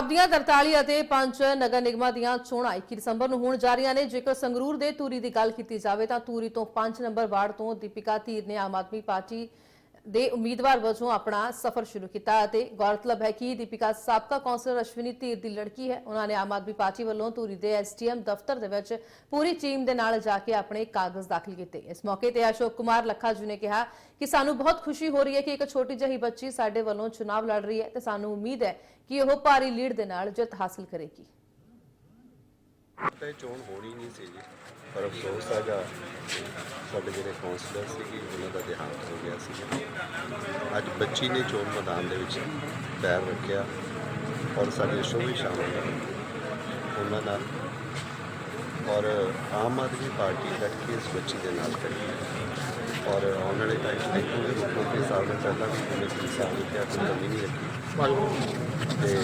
ਪੰਜਾਬ ਦੀਆਂ 43 ਅਤੇ 5 ਨਗਰ ਨਿਗਮਾਂ ਦੀਆਂ ਚੋਣਾਂ 21 ਦਸੰਬਰ ਨੂੰ ਹੋਣ ਜਾ ਰਹੀਆਂ ਨੇ। ਜੇਕਰ ਸੰਗਰੂਰ ਦੇ ਤੂਰੀ ਦੀ ਗੱਲ ਕੀਤੀ ਜਾਵੇ ਤਾਂ ਤੂਰੀ ਤੋਂ 5 ਨੰਬਰ ਵਾਰਡ ਤੋਂ ਦੀਪਿਕਾ ਧੀਰ ਨੇ ਆਮ ਆਦਮੀ ਪਾਰਟੀ ਦੇ ਉਮੀਦਵਾਰ ਵਜੋਂ ਆਪਣਾ ਸਫ਼ਰ ਸ਼ੁਰੂ ਕੀਤਾ ਅਤੇ ਗੌਰਤਲਬ ਹੈ ਕਿ ਦੀਪਿਕਾ ਸਾਬਕਾ ਕੌਂਸਲਰ ਅਸ਼ਵਨੀ ਧੀਰ ਦੀ ਲੜਕੀ ਹੈ। ਉਹਨਾਂ ਨੇ ਆਮ ਆਦਮੀ ਪਾਰਟੀ ਵੱਲੋਂ ਧੂਰੀ ਦੇ ਐਸਟੀਐਮ ਦਫ਼ਤਰ ਦੇ ਵਿੱਚ ਪੂਰੀ ਟੀਮ ਦੇ ਨਾਲ ਜਾ ਕੇ ਆਪਣੇ ਕਾਗਜ਼ ਦਾਖਲ ਕੀਤੇ। ਇਸ ਮੌਕੇ ਤੇ ਅਸ਼ੋਕ ਕੁਮਾਰ ਲੱਖਾ ਜੀ ਨੇ ਕਿਹਾ ਕਿ ਸਾਨੂੰ ਬਹੁਤ ਖੁਸ਼ੀ ਹੋ ਰਹੀ ਹੈ ਕਿ ਇੱਕ ਛੋਟੀ ਜਿਹੀ ਬੱਚੀ ਸਾਡੇ ਵੱਲੋਂ ਚੁਣਾਵ ਲੜ ਰਹੀ ਹੈ ਤੇ ਸਾਨੂੰ ਉਮੀਦ ਹੈ ਕਿ ਉਹ ਭਾਰੀ ਲੀਡ ਦੇ ਨਾਲ ਜਿੱਤ ਹਾਸਲ ਕਰੇਗੀ। ਤਾਂ ਇਹ ਚੋਣ ਹੋਣੀ ਨਹੀਂ ਸੀ ਜੀ। ਪਰ ਅਫਸੋਸ ਹੈਗਾ ਸਾਡੇ ਜਿਹੜੇ ਕਾਉਂਸਲਰ ਸੀਗੇ, ਉਹਨਾਂ ਦਾ ਦੇਹਾਂਤ ਹੋ ਗਿਆ ਸੀ ਅੱਜ ਬੱਚੀ ਨੇ ਚੋਣ ਮੈਦਾਨ ਦੇ ਵਿੱਚ ਪੈਰ ਰੱਖਿਆ ਔਰ ਸਾਡੇ ਸ਼ੋਅ ਵੀ ਸ਼ਾਮਲ ਉਹਨਾਂ ਨਾਲ ਔਰ ਆਮ ਆਦਮੀ ਪਾਰਟੀ ਡਟ ਕੇ ਇਸ ਬੱਚੀ ਦੇ ਨਾਲ ਖੜੀ ਹੈ। ਔਰ ਆਉਣ ਵਾਲੇ ਟਾਈਮ 'ਚ ਦੇਖੋਗੇ ਮੁੱਖ ਮੰਤਰੀ ਸਾਹਿਬ ਨੇ ਪਹਿਲਾਂ ਵੀ ਜਿਵੇਂ ਕਿ ਸਾਹਿਬ ਨੇ ਕਿਹਾ ਕੋਈ ਕਮੀ ਨਹੀਂ ਰੱਖੀ। ਤੇ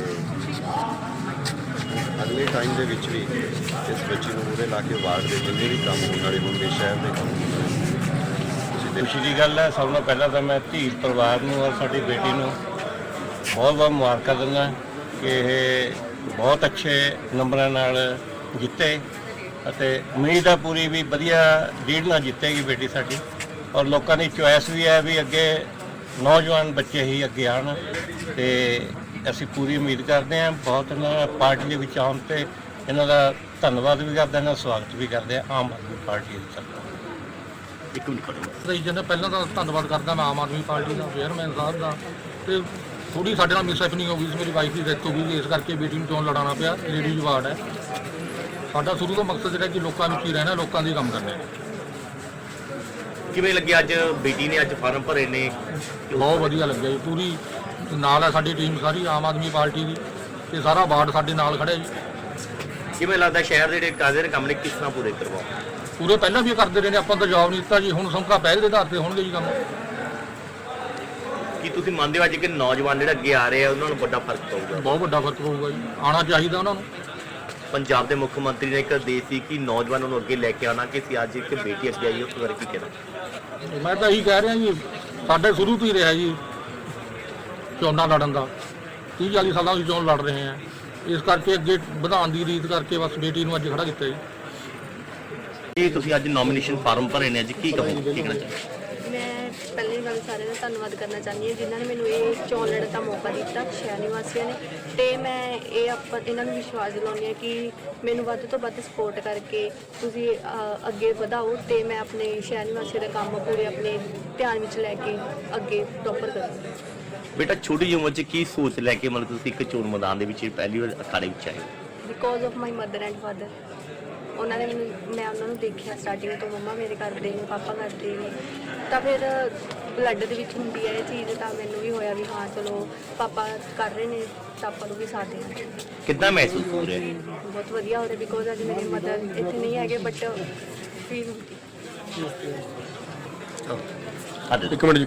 ਅਗਲੇ ਟਾਈਮ ਦੇ ਵਿੱਚ ਵੀ ਇਸ ਬੱਚੀ ਨੂੰ ਮੂਹਰੇ ਲਾ ਕੇ ਵਾਰਡ ਦੇ ਜਿੰਨੇ ਵੀ ਕੰਮ ਹੋਣ ਵਾਲੇ ਹੋਣਗੇ, ਸ਼ਹਿਰ ਦੇ ਕੰਮ ਹੋਣ ਵਾਲੇ ਤੁਸੀਂ ਖੁਸ਼ੀ ਦੀ ਗੱਲ ਹੈ, ਸਭ ਤੋਂ ਪਹਿਲਾਂ ਤਾਂ ਮੈਂ ਧੀ ਪਰਿਵਾਰ ਨੂੰ ਔਰ ਸਾਡੀ ਬੇਟੀ ਨੂੰ ਬਹੁਤ ਬਹੁਤ ਮੁਬਾਰਕਾਂ ਦਿੰਦਾ ਕਿ ਇਹ ਬਹੁਤ ਅੱਛੇ ਨੰਬਰਾਂ ਨਾਲ ਜਿੱਤੇ ਅਤੇ ਉਮੀਦ ਹੈ ਪੂਰੀ ਵੀ ਵਧੀਆ ਲੀਡ ਨਾਲ ਜਿੱਤੇਗੀ ਬੇਟੀ ਸਾਡੀ। ਔਰ ਲੋਕਾਂ ਦੀ ਚੁਆਇਸ ਵੀ ਹੈ ਵੀ ਅੱਗੇ ਨੌਜਵਾਨ ਬੱਚੇ ਹੀ ਅੱਗੇ ਆਉਣ ਤੇ ਅਸੀਂ ਪੂਰੀ ਉਮੀਦ ਕਰਦੇ ਹਾਂ ਬਹੁਤ ਇਹਨਾਂ ਪਾਰਟੀ ਦੇ ਵਿੱਚ ਆਉਣ ਤੇ ਇਹਨਾਂ ਦਾ ਧੰਨਵਾਦ ਵੀ ਕਰਦੇ ਹਾਂ ਇਹਨਾਂ ਦਾ ਸਵਾਗਤ ਵੀ ਕਰਦੇ ਹਾਂ ਆਮ ਆਦਮੀ ਪਾਰਟੀ ਦੇ ਤਰਫੋਂ ਇੱਕ ਮਿੰਟ ਖੜੋ ਪਹਿਲਾਂ ਤਾਂ ਧੰਨਵਾਦ ਕਰਦਾ ਮੈਂ ਆਮ ਆਦਮੀ ਪਾਰਟੀ ਦਾ ਚੇਅਰਮੈਨ ਸਾਹਿਬ ਦਾ। ਤੇ ਥੋੜੀ ਸਾਡੇ ਨਾਲ ਮਿਸਹੈਪਨਿੰਗ ਹੋ ਗਈ ਸੀ ਮੇਰੀ ਵਾਈਫ ਦੀ ਡੈਥ ਹੋ ਗਈ ਸੀ, ਇਸ ਕਰਕੇ ਬੇਟੀ ਨੂੰ ਚੋਣ ਲੜਾਉਣਾ ਪਿਆ ਲੇਡੀਜ਼ ਵਾਰਡ ਹੈ। ਸਾਡਾ ਸ਼ੁਰੂ ਤੋਂ ਮਕਸਦ ਜਿਹੜਾ ਕਿ ਲੋਕਾਂ ਵਿੱਚ ਹੀ ਰਹਿਣਾ ਲੋਕਾਂ ਦੇ ਕੰਮ ਕਰਨੇ ਕਿਵੇਂ ਲੱਗਿਆ ਅੱਜ? ਬੇਟੀ ਨੇ ਅੱਜ ਫਾਰਮ ਭਰੇ ਨੇ। ਬਹੁਤ ਵਧੀਆ ਲੱਗਿਆ ਜੀ। ਪੂਰੀ ਨਾਲ ਹੈ ਸਾਡੀ ਟੀਮ ਸਾਰੀ ਆਮ ਆਦਮੀ ਪਾਰਟੀ ਦੀ। ਤੇ ਸਾਰਾ ਵਾਰਡ ਸਾਡੇ ਨਾਲ ਖੜਿਆ ਜੀ। ਕਿਵੇਂ ਲੱਗਦਾ ਸ਼ਹਿਰ ਦੇ ਜਿਹੜੇ ਕਾਜ਼ੇ ਦੇ ਕੰਮ ਨੇ ਕਿਸ ਤਰ੍ਹਾਂ ਪੂਰੇ ਕਰਵਾਓ ਪੂਰੇ ਪਹਿਲਾਂ ਵੀ ਕਰਦੇ ਰਹੇ ਨੇ ਆਪਾਂ ਤਾਂ ਜਵਾਬ ਨਹੀਂ ਦਿੱਤਾ ਜੀ। ਹੁਣ ਸੰਕਾ ਪਹਿਲ ਦੇ ਆਧਾਰ ਤੇ ਹੋਣਗੇ ਜੀ ਕੰਮ। ਕੀ ਤੁਸੀਂ ਮੰਨਦੇ ਹੋ ਅੱਜ ਕਿ ਨੌਜਵਾਨ ਜਿਹੜੇ ਅੱਗੇ ਆ ਰਹੇ ਆ ਉਹਨਾਂ ਨੂੰ ਵੱਡਾ ਫ਼ਰਕ ਪਊਗਾ? ਬਹੁਤ ਵੱਡਾ ਫ਼ਰਕ ਪਊਗਾ ਜੀ। ਆਉਣਾ ਚਾਹੀਦਾ ਉਹਨਾਂ ਨੂੰ। ਪੰਜਾਬ ਦੇ ਮੁੱਖ ਮੰਤਰੀ ਨੇ ਇੱਕ ਆਦੇਸ਼ ਸੀ ਕਿ ਨੌਜਵਾਨਾਂ ਨੂੰ ਅੱਗੇ ਲੈ ਕੇ ਆਉਣਾ ਕਿ ਅਸੀਂ ਅੱਜ ਇੱਕ ਬੇਟੀ ਅੱਗੇ ਆਈ ਉਸ ਬਾਰੇ ਕੀ ਕਹਿਣਾ? ਮੈਂ ਤਾਂ ਇਹੀ ਕਹਿ ਰਿਹਾ ਜੀ ਸਾਡੇ ਸ਼ੁਰੂ ਤੋਂ ਹੀ ਰਿਹਾ ਜੀ ਚੋਣਾਂ ਲੜਨ ਦਾ। 30 40 ਸਾਲਾਂ ਤੋਂ ਚੋਣ ਲੜ ਰਹੇ ਆ ਇਸ ਕਰਕੇ ਅੱਗੇ ਵਧਾਉਣ ਦੀ ਰੀਤ ਕਰਕੇ ਬਸ ਬੇਟੀ ਨੂੰ ਅੱਜ ਖੜਾ ਕੀਤਾ ਜੀ। ਇਹ ਤੁਸੀਂ ਅੱਜ ਨੋਮੀਨੇਸ਼ਨ ਫਾਰਮ ਭਰੇ ਨੇ ਅੱਜ ਕੀ ਕਹੋ ਕੀ ਕਹਿਣਾ ਚਾਹੁੰਦੇ ਮੈਂ ਪਹਿਲੀ ਗੱਲ ਸਾਰਿਆਂ ਦਾ ਧੰਨਵਾਦ ਕਰਨਾ ਚਾਹੁੰਦੀ ਹਾਂ ਜਿਨ੍ਹਾਂ ਨੇ ਮੈਨੂੰ ਇਹ ਚੋਣ ਲੜਨ ਦਾ ਮੌਕਾ ਦਿੱਤਾ ਸ਼ਹਿਰ ਨਿਵਾਸੀਆਂ ਨੇ। ਤੇ ਮੈਂ ਇਹ ਆਪਾਂ ਇਹਨਾਂ ਨੂੰ ਵਿਸ਼ਵਾਸ ਦਿਲਾਉਂਦੀ ਹਾਂ ਕਿ ਮੈਨੂੰ ਵੱਧ ਤੋਂ ਵੱਧ ਸਪੋਰਟ ਕਰਕੇ ਤੁਸੀਂ ਅ, ਅੱਗੇ ਵਧਾਓ ਤੇ ਮੈਂ ਆਪਣੇ ਸ਼ਹਿਰ ਨਿਵਾਸੀਆਂ ਦਾ ਕੰਮ ਪੂਰੇ ਆਪਣੇ ਧਿਆਨ ਵਿੱਚ ਲੈ ਕੇ ਅੱਗੇ ਪ੍ਰੋਪਰ ਕਰਾਂ ਬੇਟਾ ਛੋਟੀ ਜਿਹੀ ਉਮਰ 'ਚ ਕੀ ਸੋਚ ਲੈ ਕੇ ਮਤਲਬ ਤੁਸੀਂ ਇੱਕ ਚੋਣ ਮੈਦਾਨ ਦੇ ਵਿੱਚ ਪਹਿਲੀ ਵਾਰ ਅਖਾੜੇ ਵਿੱਚ ਆਏ? Because of my mother and father ਉਹਨਾਂ ਨੇ ਮੈਨੂੰ ਮੈਂ ਉਹਨਾਂ ਨੂੰ ਦੇਖਿਆ ਸਟਾਰਟਿੰਗ ਤੋਂ ਮੰਮਾ ਮੇਰੇ ਕਰਦੇ ਨੇ ਪਾਪਾ ਕਰਦੇ ਨੇ। ਤਾਂ ਫਿਰ ਬਲੱਡ ਦੇ ਵਿੱਚ ਹੁੰਦੀ ਹੈ ਇਹ ਚੀਜ਼ ਤਾਂ ਮੈਨੂੰ ਵੀ ਹੋਇਆ ਵੀ ਹਾਂ ਚਲੋ ਪਾਪਾ ਕਰ ਰਹੇ ਨੇ ਤਾਂ ਆਪਾਂ ਨੂੰ ਵੀ ਸਾਥ ਦੇਣਾ ਕਿੱਦਾਂ ਮਹਿਸੂਸ ਹੋ ਰਿਹਾ ਹੈ? ਬਹੁਤ ਵਧੀਆ ਹੋ ਰਿਹਾ ਬਿਕੋਜ਼ ਅੱਜ ਮੇਰੇ ਮਦਰ ਇੱਥੇ ਨਹੀਂ ਹੈਗੇ ਬਟ ਫੀਲ ਅੱਜ ਇੱਕ ਮਿੰਟ ਜੀ।